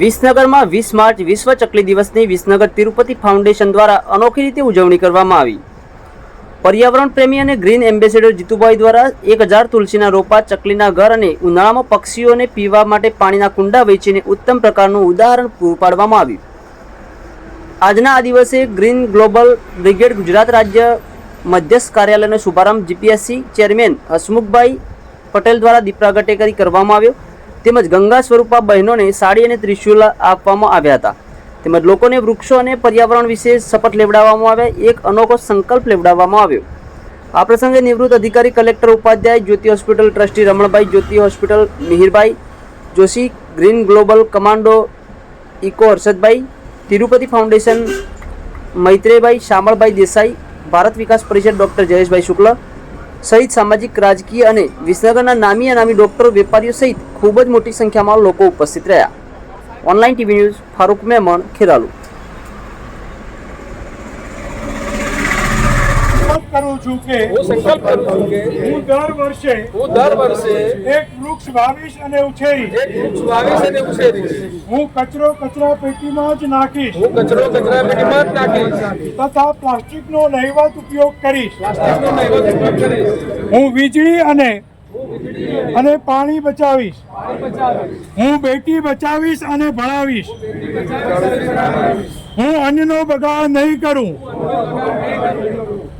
વિસનગરમાં વીસ માર્ચ વિશ્વ ચકલી દિવસની વિસનગર તિરુપતિ ફાઉન્ડેશન દ્વારા અનોખી રીતે ઉજવણી કરવામાં આવી. પર્યાવરણ પ્રેમી અને ગ્રીન એમ્બેસેડર જીતુભાઈ દ્વારા એક હજાર તુલસીના રોપા, ચકલીના ઘર અને ઉનાળામાં પક્ષીઓને પીવા માટે પાણીના કુંડા વેચીને ઉત્તમ પ્રકારનું ઉદાહરણ પૂરું પાડવામાં આવ્યું. આજના આ દિવસે ગ્રીન ગ્લોબલ બ્રિગેડ ગુજરાત રાજ્ય મધ્યસ્થ કાર્યાલયનો શુભારંભ જીપીએસસી ચેરમેન હસમુખભાઈ પટેલ દ્વારા દીપ પ્રાગટ્ય કરી કરવામાં આવ્યો. તેમજ ગંગા સ્વરૂપા બહેનોને સાડી અને ત્રિશુલ આપવામાં આવ્યા હતા. તેમજ લોકોને વૃક્ષો અને પર્યાવરણ વિશે શપથ લેવડાવવામાં આવ્યા એક અનોખો સંકલ્પ લેવડાવવામાં આવ્યો. આ પ્રસંગે નિવૃત્ત અધિકારી collector Upadhyay, Jyoti hospital trustee Ramanbhai, Jyoti hospital Mihirbhai, Joshi green global commando eco Harshadbhai, Tirupati foundation Maitreyabhai, Shamalbhai Desai, Bharat Vikas Parishad doctor Jayeshbhai Shukla સહિત સામાજિક, રાજકીય અને વિસનગરના નામી અનામી ડોક્ટરો, વેપારીઓ સહિત ખૂબ જ મોટી સંખ્યામાં લોકો ઉપસ્થિત રહ્યા. Online TV news, Farooq Memon, Kheralu સંકલ્પ કરું છું કે હું સંકલ્પ કરું છું કે હું દર વર્ષે હું દર વર્ષે એક વૃક્ષ વાવીશ અને ઉછેરીશ. એક વૃક્ષ વાવીશ અને ઉછેરી હું કચરો કચરા પેટીમાં જ નાખીશ. હું કચરો કચરા પેટીમાં જ નાખીશ. તથા પ્લાસ્ટિકનો નહીવત ઉપયોગ કરીશ. પ્લાસ્ટિકનો નહીવત ઉપયોગ કરીશ. હું વીજળી અને અને પાણી બચાવીશ. હું બેટી બચાવીશ અને ભણાવીશ. હું અન્નનો બગાડ નહીં કરું.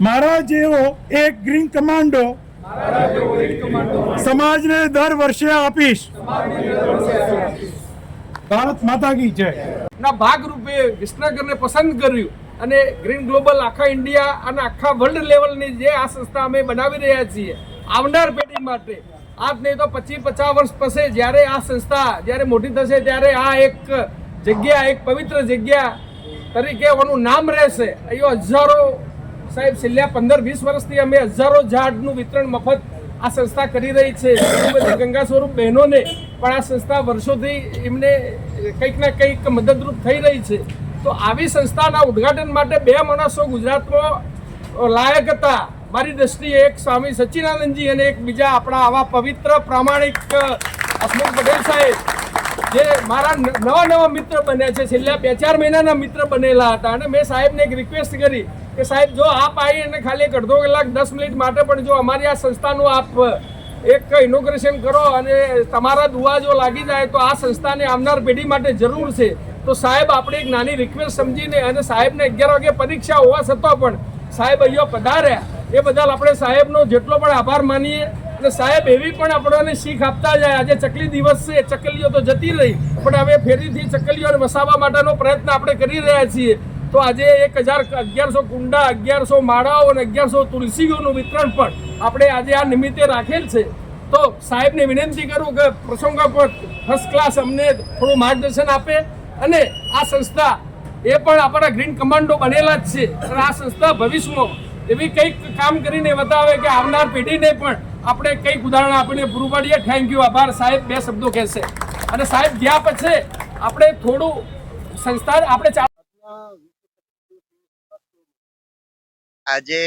મારા જેવો એક ગ્રીન કમાન્ડો સમાજને દર વર્ષે આપીશ. ભારત માતા કી જય. ના, ભાગરૂપે વિસનગરને પસંદ કર્યું અને ગ્રીન ગ્લોબલ આખા ઇન્ડિયા અને આખા વર્લ્ડ લેવલની જે આ સંસ્થા અમે બનાવી રહ્યા છીએ, આવનાર પેઢી માટે. આજ નહીં તો પચીસ પચાસ વર્ષ પછી જ્યારે આ સંસ્થા જ્યારે મોટી થશે ત્યારે આ એક જગ્યા, એક પવિત્ર જગ્યા તરીકે એનું નામ રહેશે. અહીંયા હજારો સાહેબ, છેલ્લા પંદર, વીસ વર્ષથી અમે હજારો ઝાડનું વિતરણ મફત આ સંસ્થા કરી રહી છે. બધી ગંગા સ્વરૂપ બહેનોને પણ આ સંસ્થા વર્ષોથી એમને કંઈક ના કંઈક મદદરૂપ થઈ રહી છે. તો આવી સંસ્થાના ઉદ્ઘાટન માટે બે માણસો ગુજરાતમાં લાયક હતા. મારી દ્રષ્ટિએ એક સ્વામી સચ્ચિદાનંદજી અને એક બીજા આપણા આવા પવિત્ર, પ્રામાણિક હસમુખ પટેલ સાહેબ. જે મારા નવા નવા મિત્ર બન્યા છે. છેલ્લા બે ચાર મહિનાના મિત્ર બનેલા હતા અને મેં સાહેબને એક રિક્વેસ્ટ કરી કે સાહેબ, જો આપ આવી અને ખાલી એક અડધો કલાક, દસ મિનિટ માટે પણ જો અમારી આ સંસ્થાનું આપ એક ઇનોગ્રેશન કરો અને તમારા દુઆ જો લાગી જાય તો આ સંસ્થાને આવનાર પેઢી માટે જરૂર છે. તો સાહેબ, આપણે એક નાની રિક્વેસ્ટ સમજીને અને સાહેબને અગિયાર વાગે પરીક્ષા હોવા છતાં પણ સાહેબ અહીંયા પધાર્યા. એ બદલ આપણે સાહેબનો જેટલો પણ આભાર માનીએ. અને સાહેબ, એવી પણ આપણને શીખ આપતા જાય. આજે ચકલી દિવસ છે, ચકલીઓ તો જતી રહી. પણ હવે ફેરીથી ચકલીઓને વસાવવા માટેનો પ્રયત્ન આપણે કરી રહ્યા છીએ. તો આજે એક હજાર અગિયારસો કુંડા, અગિયારસો માળાઓ અને અગિયારસો તુલસીઓનું વિતરણ પણ આપણે આજે આ નિમિત્તે રાખેલ છે. તો સાહેબને વિનંતી કરું કે પ્રસંગોપત ફર્સ્ટ ક્લાસ અમને થોડું માર્ગદર્શન આપે અને આ સંસ્થા એ પણ આપણા ગ્રીન કમાન્ડો બનેલા જ છે. અને આ સંસ્થા ભવિષ્યમાં એવી કંઈક કામ કરીને બતાવે કે આવનાર પેઢીને પણ આપણે કંઈક ઉદાહરણ આપીને પૂરું પાડીએ. થેન્ક યુ આભાર. સાહેબ, બે શબ્દો કહેશે. અને સાહેબ, ગયા પછી આપણે થોડું સંસ્થાન આપણે આજે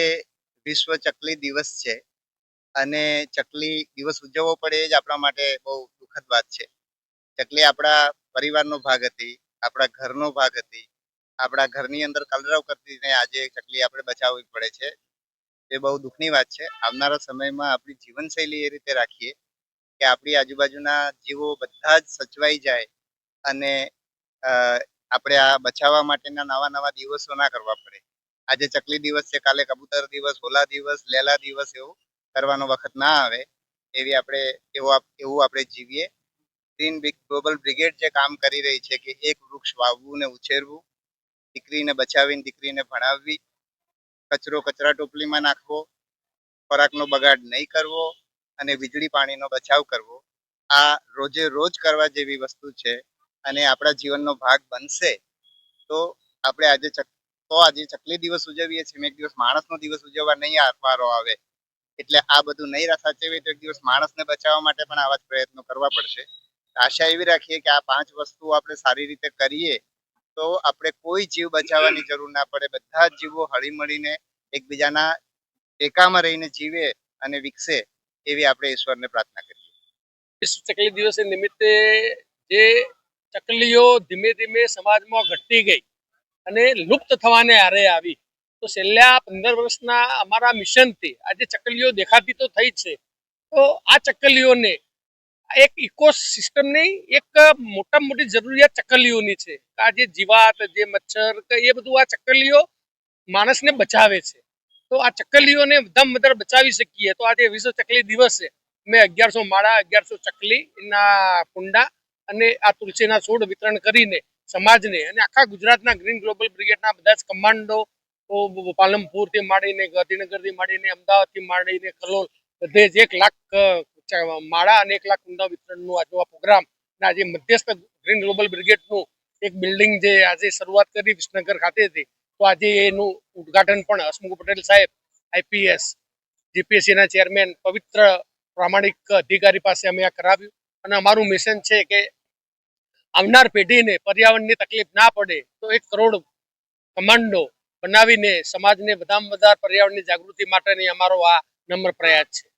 વિશ્વ ચકલી દિવસ છે અને ચકલી દિવસ ઉજવવો પડે એ જ આપણા માટે બહુ દુઃખદ વાત છે. ચકલી આપણા પરિવારનો ભાગ હતી, આપણા ઘરનો ભાગ હતી, આપણા ઘરની અંદર કલરવ કરતી આજે ચકલી આપણે બચાવવી પડે છે. એ બહુ દુઃખની વાત છે. આવનારા સમયમાં આપણી જીવનશૈલી એ રીતે રાખીએ કે આપણી આજુબાજુના જીવો બધા જ સચવાઈ જાય અને આપણે આ બચાવવા માટેના નવા નવા દિવસો ના કરવા પડે. આજે ચકલી દિવસ છે, કાલે કબૂતર દિવસ, હોલા દિવસ, લેલા દિવસ એવું કરવાનો વખત ના આવે એવી આપણે, એવો એવું આપણે જીવીએ. ગ્રીન ગ્લોબલ બ્રિગેડ જે કામ કરી રહી છે કે એક વૃક્ષ વાવવું ને ઉછેરવું, દીકરીને બચાવીને દીકરીને ભણાવવી કચરો કચરા ટોપલીમાં નાખવો, ખોરાકનો બગાડ નહીં કરવો અને વીજળી પાણીનો બચાવ કરવો, આ રોજે રોજ કરવા જેવી વસ્તુ છે અને આપણા જીવનનો ભાગ બનશે, તો આપણે આજે તો આજે ચકલી દિવસ ઉજવીએ છીએ. એક દિવસ માણસનો દિવસ ઉજવવા નહીં આ આવે. એટલે આ બધું નહીં સાચવીએ તો એક દિવસ માણસને બચાવવા માટે પણ આવા જ પ્રયત્નો કરવા પડશે. આશા એવી રાખીએ કે આ પાંચ વસ્તુઓ આપણે સારી રીતે કરીએ તો આપણે કોઈ જીવ બચાવવાની જરૂર ના પડે. બધા જ જીવો હળીમળીને એકબીજાના ટેકામાં રહીને જીવે અને વિકસે એવી આપણે ઈશ્વરને પ્રાર્થના કરીએ. વિશ્વ ચકલી દિવસ નિમિત્તે જે ચકલીઓ ધીમે ધીમે સમાજમાં ઘટતી ગઈ અને લુપ્ત થવાને આરે આવી, તો છેલ્લા પંદર વર્ષના અમારા મિશનથી આજે ચકલીઓ દેખાતી તો થઈ છે. તો આ ચકલીઓને એક ઇકોસિસ્ટમની એક મોટામાં મોટી જરૂરિયાત ચકલીઓની છે. આ જે જીવાત, જે મચ્છર, કે એ બધું આ ચકલીઓ માણસને બચાવે છે. તો આ ચકલીઓને દમ વધારે બચાવી શકીએ તો આજે વિશ્વ ચકલી દિવસ છે. મેં અગિયારસો માળા, અગિયારસો ચકલીના કુંડા અને આ તુલસીના છોડ વિતરણ કરીને સમાજને અને આખા ગુજરાતના ગ્રીન ગ્લોબલ બ્રિગેડના બધા જ કમાન્ડો પાલનપુરથી માંડીને ગાંધીનગરથી માંડીને અમદાવાદથી માંડીને કલોલ બધે જ એક લાખ માળા અને એક લાખ કુંડા વિતરણનું આજનો આ પ્રોગ્રામ આજે મધ્યસ્થ ગ્રીન ગ્લોબલ બ્રિગેડનું એક બિલ્ડિંગ જે આજે શરૂઆત કરી વિસનગર ખાતેથી તો આજે એનું ઉદ્ઘાટન પણ હસમુખ પટેલ સાહેબ, આઈપીએસ જીપીએસસીના ચેરમેન, પવિત્ર પ્રામાણિક અધિકારી પાસે અમે આ કરાવ્યું. અને અમારું મિશન છે કે આવનાર પેઢીને પર્યાવરણની તકલીફ ના પડે, તો એક કરોડ કમાન્ડો બનાવીને સમાજને વધારે વધારે પર્યાવરણની જાગૃતિ માટેની અમારો આ નમ્ર પ્રયાસ છે.